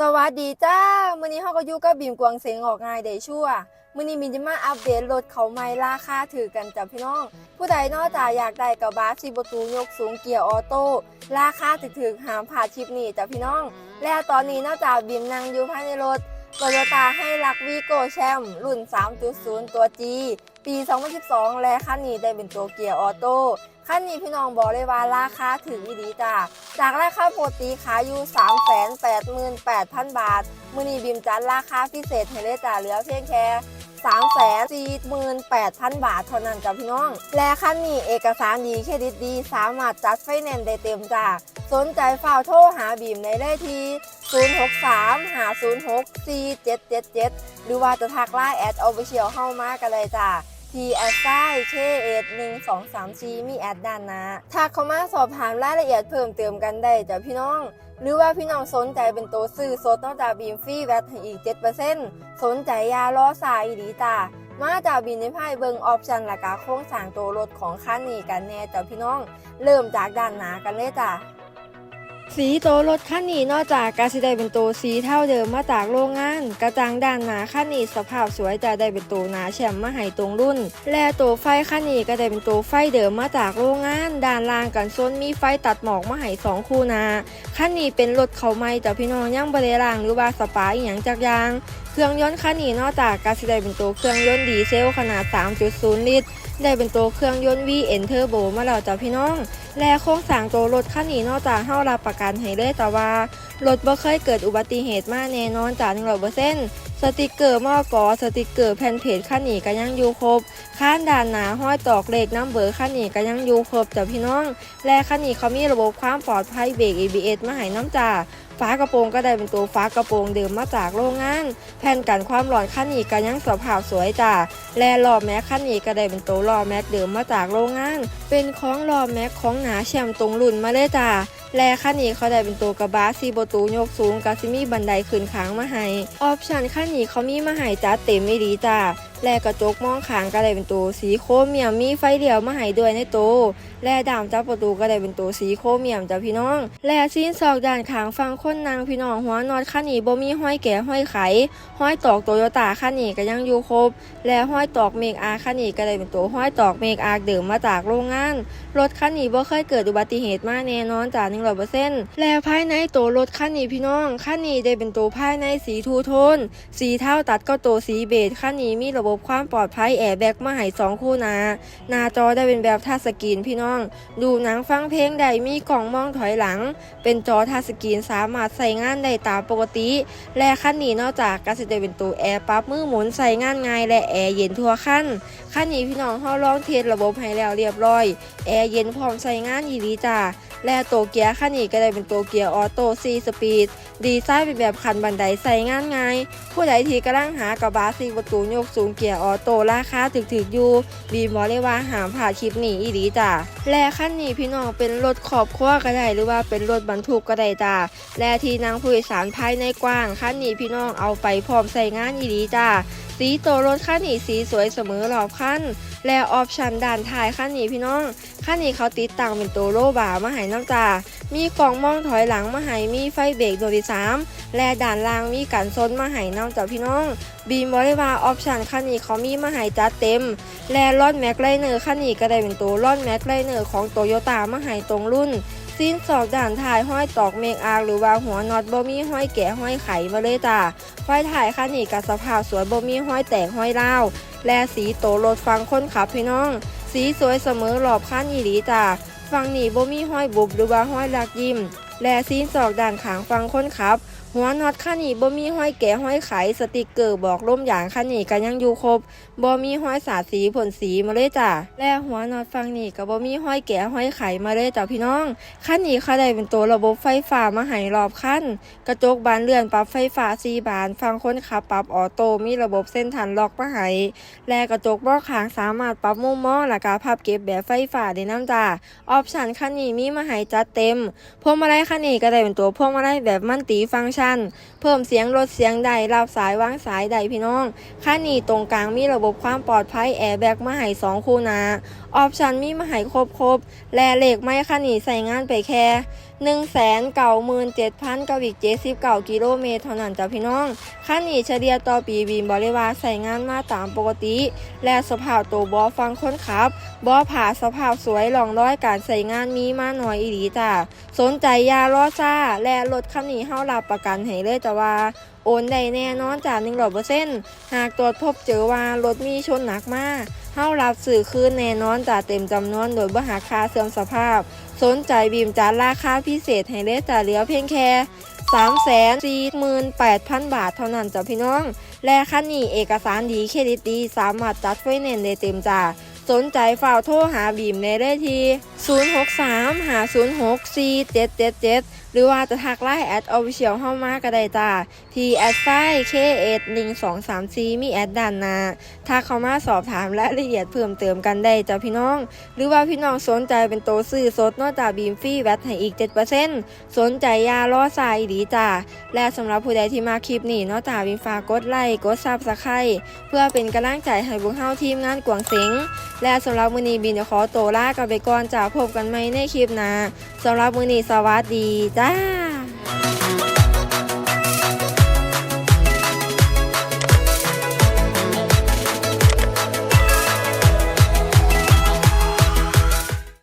สวัสดีจ้ามื้อนี้เฮาก็อยู่กับบีมกวางเสียงออกง่ายได้ชั่วมื้อนี้มีจะมาอัปเดตรถเขาใหม่ราคาถือกันจ้ะพี่น้อง ผู้ใดนอกจากอยากได้กระบะสีประตูยกสูงเกียร์ออโต้ราคาถึกๆหามผ่านคลิปนี้จ้ะพี่น้อง และตอนนี้นอกจากบีมนั่งอยู่ภายในรถ โตโยต้าให้รักวีโกแชมรุ่น 3.0 ตัว G ปี 2012 และคันนี้ได้เป็นตัวเกียร์ออโต้คันนี้พี่น้องบอกเลยว่าราคาถึงอีดีจ้าจากราคาปกติขายอยู่ 388,000 บาท มือนี้บิมจัดราคาพิเศษให้เลยจ้าเหลือเพียงแค่348,000 บาทเท่านั้นจ้ะพี่น้อง และคันนี้เอกสารดีเครดิตดี สามารถจัดไฟแนนซ์ได้เต็มจ้าสนใจฝ่ากโทรหาบีมในเลขที่ 063 506 4777 หรือว่าจะทักไลน์แอดออฟฟิเชียลเข้ามากันเลยจ้าทีแอดไซเคเอดหนึ่งสองสามชีมีแอดด้านหน้าทักเข้ามาสอบถามรายละเอียดเพิ่มเติมกันได้จ้ะพี่น้อง หรือว่าพี่น้องสนใจเป็นตัวซื้อสดนอกจากบีมฟรีแวตให้อีก7%สนใจยาล้อสายอีดีจ้ามาจากบินในไพ่เบิงออปชันและกาโครงสร้างตัวรถของคันนี้กันแน่จ้ะพี่น้อง เริ่มจากด้านหน้ากันเลยจ้ะ สีโตวรถคันนี้นอกจากการสิได้เป็นตัวสีเท่าเดิมมาจากโรงงาน กระจังด้านหนาคันนี้สภาพสวยจะได้เป็นตัวหนาแฉมมาให้ตรงรุ่น และตัวไฟคันนี้ก็ได้เป็นตัวไฟเดิมมาจากโรงงาน ด้านล่างกันซ้นมีไฟตัดหมอกมาให้สองคู่นาคันนี้เป็นรถเขาไม่แต่พี่น้องยังบริรางหรือว่าสปาอหย่างจากยาง เครื่องยนต์คันนี้นอกจากการสิได้เป็นตัวเครื่องยนต์ดีเซลขนาด 3.0 ลิตร ได้เป็นตัวเครื่องยนต์ VN Turbo มาแล้วจ้ะพี่น้อง และโครงสร้างตัวรถคันนี้นอกจากเฮารับประกันให้เลยแต่ว่ารถบ่เคยเกิดอุบัติเหตุมาแน่นอนจาก100%สติกเกอร์มอกอสติกเกอร์แผ่นเพจคันนี้ก็ยังอยู่ครบข้านด้านหนาห้อยตอกเลขน้ำเบอร์คันนี้ก็ยังอยู่ครบจ้ะพี่น้อง และคันนี้เขามีระบบความปลอดภัยเบรก ABS มาให้น้ำจ่า ฝากระโปรงก็ได้เป็นตัวฝากระโปรงเดิมมาจากโรงงาน แผ่นกันความร้อนคันนี้ก็ยังสภาพสวยจ้ะและล้อแม็กคันนี้ก็ได้เป็นตัวล้อแม็กเดิมมาจากโรงงาน เป็นของล้อแม็กของหนาแชมตรงรุ่นมาเลยจ้าและคันนี้เขาได้เป็นตัวกระบะซีประตูยกสูงกับซิมีบันไดขึ้นค้างมาให้ออปชันคันนี้เขามีมาให้จ้าเต็มไม่ดีจ้าและกระจกมองขางก็ได้เป็นตัวสีโครเมียมมีไฟเลี้ยวมาให้ด้วยในตัวและดามจับประตูก็ได้เป็นตัวสีโครเมียมจ้าพี่น้อง และซีนซอกด้านขางฟังคนนางพี่น้องหัวนอดคันนี้บ่มีห้อยแก่ห้อยไข ห้อยตอกโตโยต้าคันนี้ก็ยังอยู่ครบ และห้อยตอกเมกอาร์คันนี้ก็ได้เป็นตัวห้อยตอกเมกอาเดิมมาจากโรงงาน รถคันนี้บ่เคยเกิดอุบัติเหตุมาแน่นอนจาก100%และภายในตัวรถคันนี้พี่น้องคันนี้ได้เป็นตัวภายในสีทูโทน สีเทาตัดก็ตัวสีเบจคันนี้มีระบบความปลอดภัยแอร์แบ็กมาให้สองคู่นาหน้าจอได้เป็นแบบทัชสกรีนพี่น้อง ดูหนังฟังเพลงได้มีกล่องมองถอยหลัง เป็นจอทัชสกรีนสามารถใส่งานได้ตามปกติ และขั้นนี้นอกจากก็จะได้เป็นตัวแอร์ปั๊บมือหมุนใส่งานง่ายและแอร์เย็นทั่วขั้น คันนี้พี่น้องเขาลองเทสระบบให้แล้วเรียบร้อย แอร์เย็นพร้อมใส่งานยีรีจ้าและโตเกียร์คันนี้ก็ได้เป็นโตเกียร์ออโต้4สปีดดีไซน์เป็นแบบคันบันไดใส่งานง่าย ผู้ใดที่กำลังหากระบะซีประตูยกสูงเกียร์ออโต้ราคาถึกๆอยู่บีมอเลยว่าหามผ่าคลิปนี้อีดีจ้าและคันนี้พี่น้องเป็นรถขอบครัวก็ได้หรือว่าเป็นรถบรรทุกก็ได้จ้าและที่นั่งผู้โดยสารภายในกว้างคันนี้พี่น้องเอาไปพร้อมใส่งานอีดีจ้าสีตัวรถคันนี้สีสวยเสมอรอบคันและออปชันด้านท้ายคันนี้พี่น้องคันนี้เขาติดตั้งเป็นตัวโลบาร์มาให้น้ำจามีกล่องมองถอยหลังมาให้มีไฟเบรกตัวที่สามและด่านล่างมีกันซนมาให้น้ำจ้าพี่น้องบีมบริวาออปชันคันนี้เขามีมาให้จัดเต็ม และลอนแม็กไลเนอร์คันนี้ก็ได้เป็นตัวลอนแม็กไลเนอร์ของโตโยต้ามาให้ตรงรุ่น ซีนสอกด่านถ่ายห้อยตอกเมงอางหรือว่าหัวน็อตบ่มีห้อยแกะห้อยไขมาเลยจ้าไฟถ่ายคันนี้กับสภาพสวยบ่มีห้อยแตกห้อยเหล้าและสีโตรถฟังคนขับพี่น้อง สีสวยเสมอหลอบคันอีหลีจ้าฟังนี่บ่มีห้อยบุบหรือว่าห้อยลักยิ้มและซีนสอกด่านขางฟังคนขับ หัวน็อตคันนี้บ่มีห้อยแกะห้อยไขสติกเกอร์บอกล่มอย่างคันนี้ก็ยังอยู่ครบบ่มีห้อยสาดสีผลสีมาเลยจ้ะและหัวน็อตฟังนี่ก็บ่มีห้อยแกะห้อยไขมาเลยจ้ะพี่น้องคันนี้เขาได้เป็นตัวระบบไฟฟ้ามาให้รอบคันกระจกบานเลื่อนปรับไฟฟ้า4บานฟังคนขับปรับออโต้มีระบบเส้นทันล็อกมาให้และกระจกมอขางสามารถปรับมุมมองและก็พับเก็บแบบไฟฟ้าได้นํจ้ะออปชันคันนี้มีมาให้จัดเต็มพวงมาลัยคันนี้ก็ได้เป็นตัวพวงมาลัยแบบมันติฟังก์ชัน เพิ่มเสียงลดเสียงใดรับสายวางสายใดพี่น้องคันนี้ตรงกลางมีระบบความปลอดภัยแอร์แบ็กมาให้สองคู่นาออปชันมีมาให้ครบครบและเหล็กไม้คันนี้ใส่งานไปแค่ 1 9 7 0 0กับอีก79กิโลเมตรเท่านั้นจ้ะพี่น้องขั้นนี้เฉลี่ยต่อปีบีมบริวารใส่งานมาตามปกติ และสภาพตัวบอฟังคนขับบอผ่าสภาพสวยหลองร้อยการใส่งานมีมาหน่อยอีหลีจ้ะสนใจยารอซ่าและรถคันนี้เฮารับประกันให้เลยจ้ะว่า โอนได้แน่นอนจาก100%หากตรวจพบเจอว่ารถมีชนหนักมากเฮารับสื่อคืนแน่นอนจากเต็มจำนวนโดยบ่หักค่าเสื่อมสภาพ สนใจบีมจัดราคาพิเศษให้เลยจ้ะเหลือเพียงแค่348,000 บาทเท่านั้นจ้ะพี่น้อง และคันนี้เอกสารดีเครดิตดี สามารถจัดไฟแนนซ์ได้เต็มจ้าสนใจฝ่าโทรหาบีมในได้ที่ 063 506 4777 หรือว่าจะทักไลน์แอดออฟฟิเชียลเข้ามาก็ได้จ้าที่แอดไซเคเอด1234มีแอดด้านน้าถ้าเข้ามาสอบถามรายละเอียดเพิ่มเติมกันได้จ้ะพี่น้อง หรือว่าพี่น้องสนใจเป็นโตซื้อสดนอกจากบีมฟรีแวตให้อีก7%สนใจยาล้อสายดีจ้าและสำหรับผู้ใดที่มาคลิปนี้นอกจากบีมฝากดไลค์กดซับสไครต์เพื่อเป็นกำลังใจให้พวกเฮาทีมงานกวางเสงและสำหรับมือนีบีมจะขอตัวลากันไปก่อนจ้าพบกันใหม่ในคลิปหน้าสำหรับมือนีสวัสดีจ้า啊